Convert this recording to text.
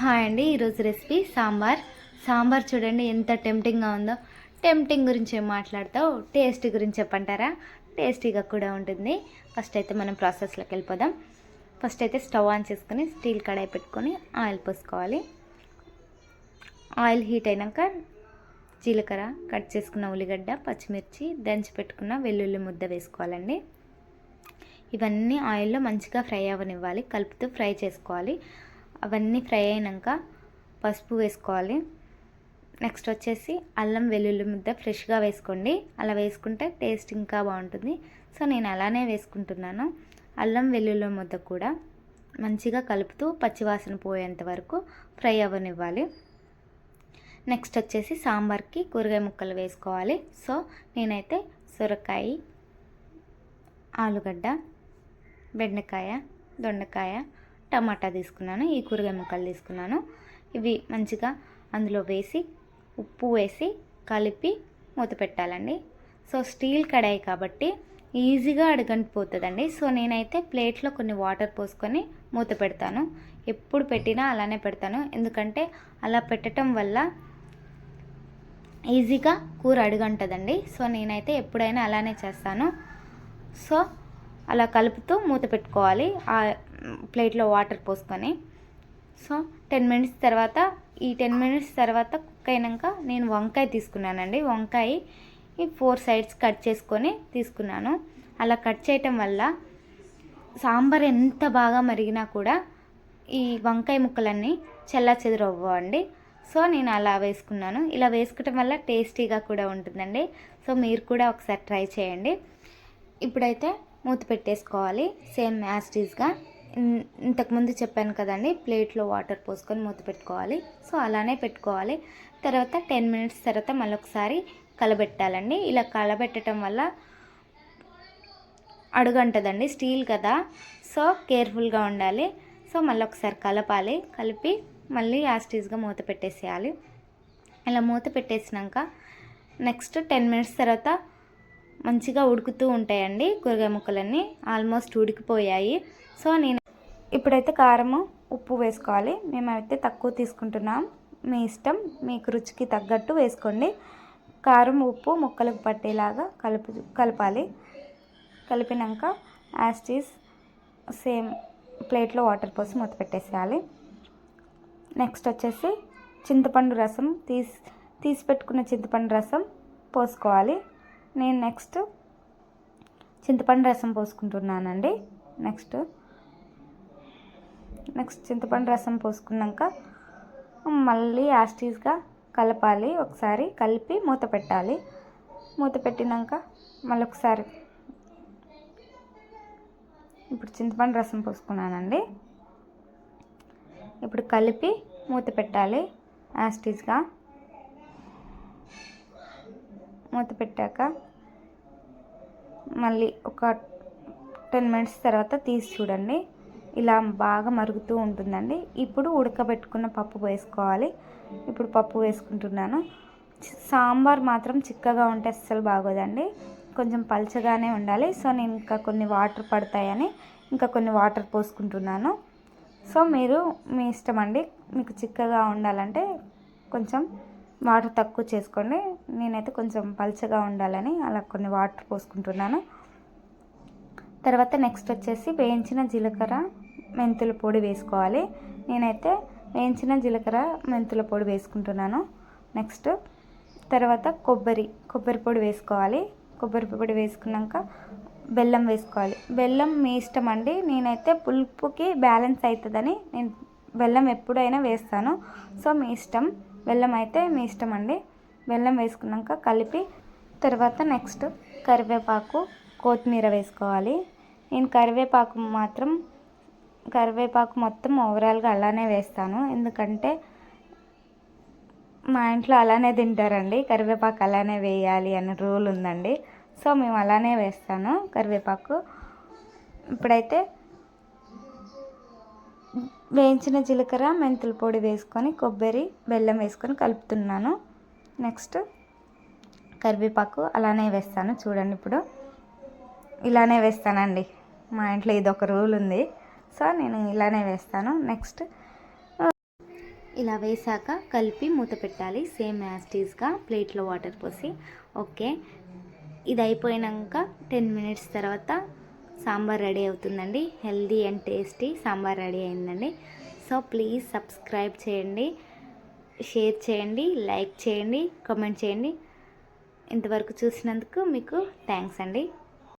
Hi అండి ఈరోజు recipe sambar. Sambar చూడండి ఎంత టెంప్టింగ్గా ఉందో. టెంప్టింగ్ గురించి ఏం మాట్లాడతావు? టేస్ట్ గురించి చెప్పంటారా? టేస్టీగా కూడా ఉంటుంది. ఫస్ట్ అయితే మనం ప్రాసెస్లోకి వెళ్ళిపోదాం. ఫస్ట్ అయితే స్టవ్ ఆన్ చేసుకొని స్టీల్ కడాయి పెట్టుకొని ఆయిల్ పోసుకోవాలి. ఆయిల్ హీట్ అయినాక జీలకర్ర కట్ చేసుకున్న ఉల్లిగడ్డ పచ్చిమిర్చి దంచి పెట్టుకున్న వెల్లుల్లి ముద్ద వేసుకోవాలండి. ఇవన్నీ ఆయిల్లో మంచిగా ఫ్రై అవ్వనివ్వాలి. కలుపుతూ ఫ్రై చేసుకోవాలి. అవన్నీ ఫ్రై అయినాక పసుపు వేసుకోవాలి. నెక్స్ట్ వచ్చేసి అల్లం వెల్లుల్లి ముద్ద ఫ్రెష్గా వేసుకోండి. అలా వేసుకుంటే టేస్ట్ ఇంకా బాగుంటుంది. సో నేను అలానే వేసుకుంటున్నాను. అల్లం వెల్లుల్లి ముద్ద కూడా మంచిగా కలుపుతూ పచ్చివాసన పోయేంత వరకు ఫ్రై అవ్వనివ్వాలి. నెక్స్ట్ వచ్చేసి సాంబార్కి కూరగాయ ముక్కలు వేసుకోవాలి. సో నేనైతే సొరకాయ ఆలుగడ్డ బెండకాయ దొండకాయ టమాటా తీసుకున్నాను ఈ కూరగాయ ముక్కలు తీసుకున్నాను. ఇవి మంచిగా అందులో వేసి ఉప్పు వేసి కలిపి మూత పెట్టాలండి. సో స్టీల్ కడాయి కాబట్టి ఈజీగా అడగంటిపోతుందండి సో నేనైతే ప్లేట్లో కొన్ని వాటర్ పోసుకొని మూత పెడతాను. ఎప్పుడు పెట్టినా అలానే పెడతాను. ఎందుకంటే అలా పెట్టడం వల్ల ఈజీగా కూర అడుగంటదండి. సో నేనైతే ఎప్పుడైనా అలానే చేస్తాను. సో అలా కలుపుతూ మూత పెట్టుకోవాలి. ఆ ప్లేట్లో వాటర్ పోసుకొని సో టెన్ మినిట్స్ తర్వాత ఈ టెన్ మినిట్స్ తర్వాత కుక్ అయినాక నేను వంకాయ తీసుకున్నానండి. వంకాయ ఈ ఫోర్ సైడ్స్ కట్ చేసుకొని తీసుకున్నాను. అలా కట్ చేయటం వల్ల సాంబార్ ఎంత బాగా మరిగినా కూడా ఈ వంకాయ ముక్కలన్నీ చెల్లా చెదురవ్వండి. సో నేను అలా వేసుకున్నాను. ఇలా వేసుకోవటం వల్ల టేస్టీగా కూడా ఉంటుందండి. సో మీరు కూడా ఒకసారి ట్రై చేయండి. ఇప్పుడైతే మూత పెట్టేసుకోవాలి. సేమ్ యాస్టీస్గా ఇంతకుముందు చెప్పాను కదండి ప్లేట్లో వాటర్ పోసుకొని మూత పెట్టుకోవాలి. సో అలానే పెట్టుకోవాలి. తర్వాత టెన్ మినిట్స్ తర్వాత మళ్ళీ ఒకసారి కలబెట్టాలండి. ఇలా కలబెట్టడం వల్ల అడుగంటదండి స్టీల్ కదా. సో కేర్ఫుల్గా ఉండాలి. సో మళ్ళీ ఒకసారి కలపాలి. కలిపి మళ్ళీ యాస్టీజ్గా మూత పెట్టేసేయాలి. ఇలా మూత పెట్టేసినాక నెక్స్ట్ టెన్ మినిట్స్ తర్వాత మంచిగా ఉడుకుతూ ఉంటాయండి కూరగాయ ముక్కలన్నీ. ఆల్మోస్ట్ ఉడికిపోయాయి. సో నేను ఇప్పుడైతే కారము ఉప్పు వేసుకోవాలి. మేమైతే తక్కువ తీసుకుంటున్నాం. మీ ఇష్టం మీకు రుచికి తగ్గట్టు వేసుకోండి. కారం ఉప్పు ముక్కలకు పట్టేలాగా కలుపు కలపాలి. కలిపినాక యాస్టీస్ సేమ్ ప్లేట్లో వాటర్ పోసి మూత పెట్టేసేయాలి. నెక్స్ట్ వచ్చేసి చింతపండు రసం తీసి తీసి పెట్టుకున్న చింతపండు రసం పోసుకోవాలి. నేను నెక్స్ట్ చింతపండు రసం పోసుకుంటున్నానండి. నెక్స్ట్ నెక్స్ట్ చింతపండు రసం పోసుకున్నాక మళ్ళీ యాస్టీస్గా కలపాలి. ఒకసారి కలిపి మూత పెట్టాలి. మూత పెట్టినాక మళ్ళీ ఒకసారి ఇప్పుడు చింతపండు రసం పోసుకున్నానండి. ఇప్పుడు కలిపి మూత పెట్టాలి. యాస్టీస్గా మూత పెట్టాక మళ్ళీ ఒక టెన్ మినిట్స్ తర్వాత తీసి చూడండి. ఇలా బాగా మరుగుతూ ఉంటుందండి. ఇప్పుడు ఉడకబెట్టుకున్న పప్పు వేసుకోవాలి. ఇప్పుడు పప్పు వేసుకుంటున్నాను. సాంబార్ మాత్రం చిక్కగా ఉంటే అస్సలు బాగోదండి. కొంచెం పల్చగానే ఉండాలి. సో నేను ఇంకా కొన్ని వాటర్ పడతాయని ఇంకా కొన్ని వాటర్ పోసుకుంటున్నాను. సో మీరు మీ ఇష్టం అండి. మీకు చిక్కగా ఉండాలంటే కొంచెం వాటర్ తక్కువ చేసుకోండి. నేనైతే కొంచెం పల్చగా ఉండాలని అలా కొన్ని వాటర్ పోసుకుంటున్నాను. తర్వాత నెక్స్ట్ వచ్చేసి వేయించిన జీలకర్ర. మెంతుల పొడి వేసుకోవాలి. నేనైతే వేయించిన జీలకర్ర మెంతుల పొడి వేసుకుంటున్నాను. నెక్స్ట్ తర్వాత కొబ్బరి కొబ్బరి పొడి వేసుకోవాలి. కొబ్బరి పొడి వేసుకున్నాక బెల్లం వేసుకోవాలి. బెల్లం మీ ఇష్టం అండి. నేనైతే పులుపుకి బ్యాలెన్స్ అవుతుందని నేను బెల్లం ఎప్పుడైనా వేస్తాను. సో మీ ఇష్టం. బెల్లం అయితే మీ ఇష్టం అండి. బెల్లం వేసుకున్నాక కలిపి తర్వాత నెక్స్ట్ కరివేపాకు కొత్తిమీర వేసుకోవాలి. నేను కరివేపాకు మాత్రం కరివేపాకు మొత్తం ఓవరాల్గా అలానే వేస్తాను. ఎందుకంటే మా ఇంట్లో అలానే తింటారండి. కరివేపాకు అలానే వేయాలి అనే రూల్ ఉందండి. సో మేము అలానే వేస్తాను కరివేపాకు. ఇప్పుడైతే వేయించిన జీలకర్ర మెంతుల పొడి వేసుకొని కొబ్బరి బెల్లం వేసుకొని కలుపుతున్నాను. నెక్స్ట్ కరివేపాకు అలానే వేస్తాను. చూడండి ఇప్పుడు. ఇలానే వేస్తానండి. మా ఇంట్లో ఇది ఒక రూల్ ఉంది. సో నేను ఇలానే వేస్తాను. నెక్స్ట్ ఇలా వేసాక కలిపి మూత పెట్టాలి. సేమ్ యాస్టీస్గా ప్లేట్లో వాటర్ పోసి. ఓకే ఇది అయిపోయినాక టెన్ మినిట్స్ తర్వాత సాంబార్ రెడీ అవుతుందండి. Healthy and tasty sambar ready అయిందండి. సో ప్లీజ్ సబ్స్క్రైబ్ చేయండి. షేర్ చేయండి. లైక్ చేయండి. కామెంట్ చేయండి. ఇంతవరకు చూసినందుకు మీకు థ్యాంక్స్ అండి.